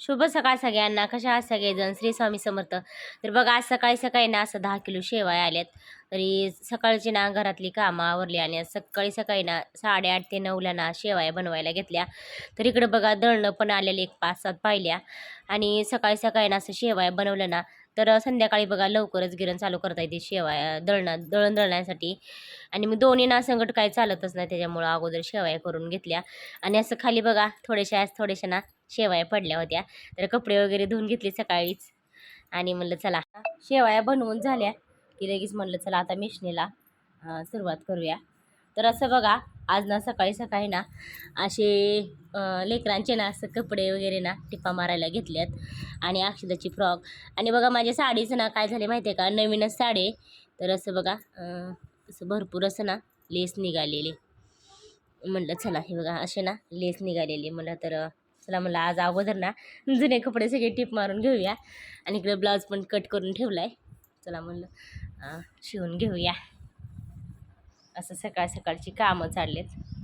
शुभ सकाळ सगळ्यांना. कशा आहात सगळेजण? श्री स्वामी समर्थ. तर बघा आज सकाळी सकाळी ना असं दहा किलो शेवाय आल्यात. तरी सकाळची ना घरातली कामं आवरली आणि आज सकाळी सकाळी ना साडेआठ ते नऊला ना शेवाया बनवायला घेतल्या. तर इकडं बघा दळणं पण आलेले एक पाच सात पाहिल्या. आणि सकाळी सकाळी ना असं शेवाया बनवलं ना तर संध्याकाळी बघा लवकरच गिरण चालू करता येते शेवाया दळणं दळण दळण्यासाठी. आणि मग दोन्ही ना संकट काही चालतच नाही त्याच्यामुळं अगोदर शेवाया करून घेतल्या. आणि असं खाली बघा थोड्याशा आज थोड्याशा ना शेवाया पडल्या होत्या. तर कपडे वगैरे धुवून घेतले सकाळीच. आणि म्हणलं चला शेवाया बनवून झाल्या. की लगेच म्हणलं चला आता मिशनीला सुरुवात करूया. तर असं बघा आज ना सकाळी सकाळी ना असे लेकरांचे ना असं कपडे वगैरे ना टिपा मारायला घेतल्यात आणि अक्षदाची फ्रॉक. आणि बघा माझ्या साडीचं ना काय झाले माहिती आहे का? नवीनच साडी तर असं बघा असं भरपूर असं ना लेस निघालेली. म्हणलं चला हे बघा असे ना लेस निघालेली. म्हणलं तर चला म्हणलं आज अगोदर ना जुने कपडे सगळे टिप मारून घेऊया. आणि इकडे ब्लाऊज पण कट करून ठेवला आहे चला म्हणलं शिवून घेऊया. असं सकाळ सकाळची कामं चाललेत.